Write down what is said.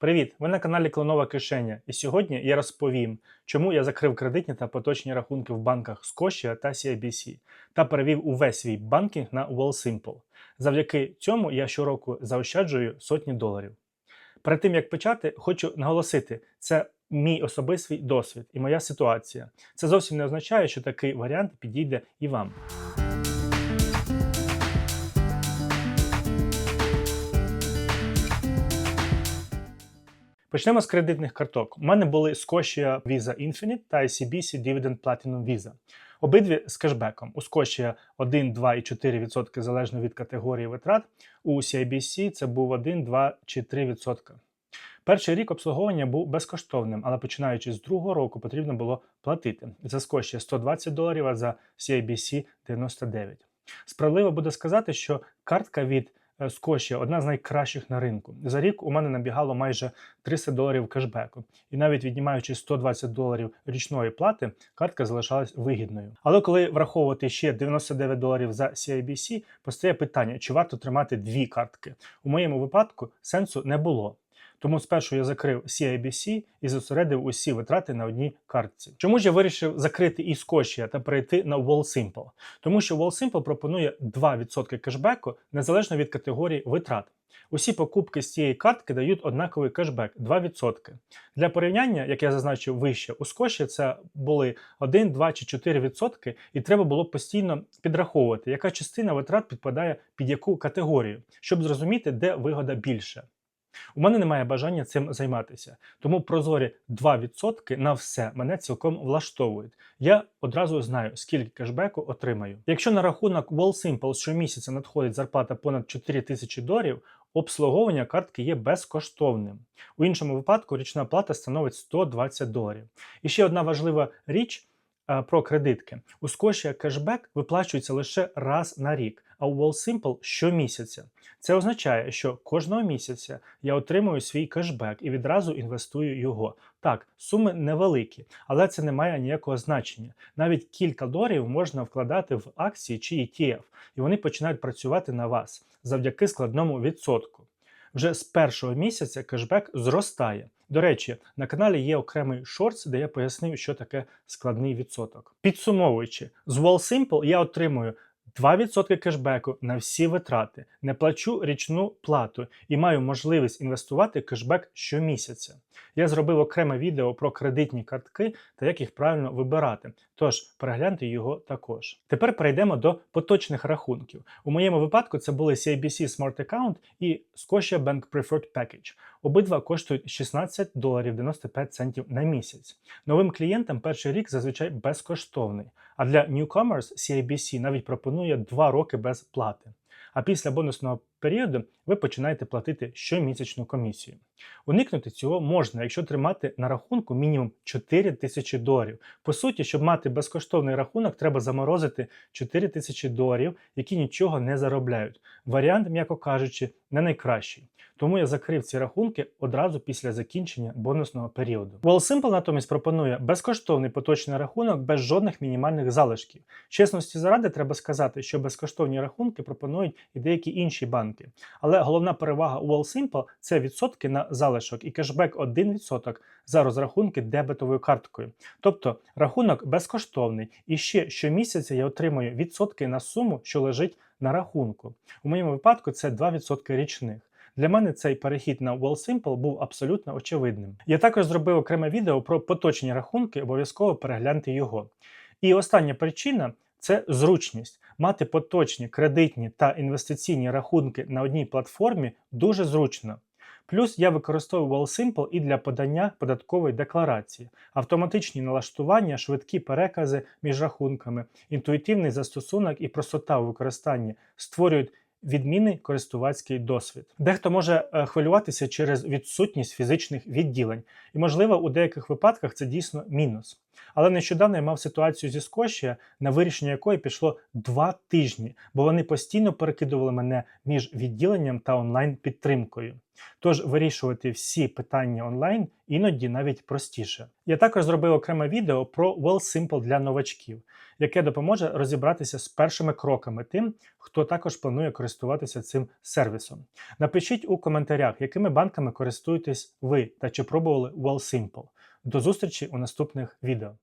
Привіт! Ви на каналі Клонова Кишеня, і сьогодні я розповім, чому я закрив кредитні та поточні рахунки в банках Scotia та CIBC та перевів увесь свій банкінг на WellSimple. Завдяки цьому я щороку заощаджую сотні доларів. Перед тим як почати, хочу наголосити, це мій особистий досвід і моя ситуація. Це зовсім не означає, що такий варіант підійде і вам. Почнемо з кредитних карток. У мене були Scotia Visa Infinite та ICBC Dividend Platinum Visa. Обидві з кешбеком. У Scotia 1, 2 і 4% залежно від категорії витрат. У CIBC це був 1, 2 чи 3%. Перший рік обслуговування був безкоштовним, але починаючи з другого року потрібно було платити. За Scotia 120 доларів, а за CIBC 99. Справедливо буде сказати, що картка від Скошія одна з найкращих на ринку. За рік у мене набігало майже 300 доларів кешбеку, і навіть віднімаючи 120 доларів річної плати, картка залишалась вигідною. Але коли враховувати ще 99 доларів за CIBC, постає питання, чи варто тримати дві картки. У моєму випадку сенсу не було. Тому спершу я закрив CIBC і зосередив усі витрати на одній картці. Чому ж я вирішив закрити і Scotia та перейти на WallSimple? Тому що WallSimple пропонує 2% кешбеку незалежно від категорії витрат. Усі покупки з цієї картки дають однаковий кешбек 2%. Для порівняння, як я зазначив вище, у Скоші це були 1, 2 чи 4%, і треба було постійно підраховувати, яка частина витрат підпадає під яку категорію, щоб зрозуміти, де вигода більше. У мене немає бажання цим займатися, тому прозорі 2% на все мене цілком влаштовують. Я одразу знаю, скільки кешбеку отримаю. Якщо на рахунок WallSimple щомісяця надходить зарплата понад 4 тисячі доларів, обслуговування картки є безкоштовним. У іншому випадку річна плата становить 120 доларів. І ще одна важлива річ. Про кредитки. У Scotia кешбек виплачується лише раз на рік, а у WallSimple щомісяця. Це означає, що кожного місяця я отримую свій кешбек і відразу інвестую його. Так, суми невеликі, але це не має ніякого значення. Навіть кілька доларів можна вкладати в акції чи ETF, і вони починають працювати на вас завдяки складному відсотку. Вже з першого місяця кешбек зростає. До речі, на каналі є окремий шортс, де я пояснив, що таке складний відсоток. Підсумовуючи, з WallSimple я отримую 2% кешбеку на всі витрати, не плачу річну плату і маю можливість інвестувати кешбек щомісяця. Я зробив окреме відео про кредитні картки та як їх правильно вибирати, тож перегляньте його також. Тепер перейдемо до поточних рахунків. У моєму випадку це були CIBC Smart Account і Scotia Bank Preferred Package. Обидва коштують 16 доларів 95 центів на місяць. Новим клієнтам перший рік зазвичай безкоштовний, а для Newcomers CIBC навіть пропонує 2 роки без плати. А після бонусного періоду ви починаєте платити щомісячну комісію. Уникнути цього можна, якщо тримати на рахунку мінімум 4 тисячі доларів. По суті, щоб мати безкоштовний рахунок, треба заморозити 4 тисячі доларів, які нічого не заробляють. Варіант, м'яко кажучи, не найкращий. Тому я закрив ці рахунки одразу після закінчення бонусного періоду. WellSimple натомість пропонує безкоштовний поточний рахунок без жодних мінімальних залишків. Чесності заради треба сказати, що безкоштовні рахунки пропонують і деякі інші банки. Але головна перевага WellSimple – це відсотки на залишок і кешбек 1% за розрахунки дебетовою карткою. Тобто рахунок безкоштовний і ще щомісяця я отримую відсотки на суму, що лежить на рахунку. У моєму випадку це 2% річних. Для мене цей перехід на WellSimple був абсолютно очевидним. Я також зробив окреме відео про поточні рахунки, обов'язково перегляньте його. І остання причина це зручність. Мати поточні кредитні та інвестиційні рахунки на одній платформі дуже зручно. Плюс я використовую WellSimple і для подання податкової декларації, автоматичні налаштування, швидкі перекази між рахунками, інтуїтивний застосунок і простота у використанні створюють відмінний користувацький досвід. Дехто може е, хвилюватися через відсутність фізичних відділень, і, можливо, у деяких випадках це дійсно мінус. Але нещодавно я мав ситуацію зі Скошія, на вирішення якої пішло два тижні, бо вони постійно перекидували мене між відділенням та онлайн-підтримкою. Тож вирішувати всі питання онлайн іноді навіть простіше. Я також зробив окреме відео про WellSimple для новачків, яке допоможе розібратися з першими кроками тим, хто також планує користуватися цим сервісом. Напишіть у коментарях, якими банками користуєтесь ви та чи пробували WellSimple. До зустрічі у наступних відео.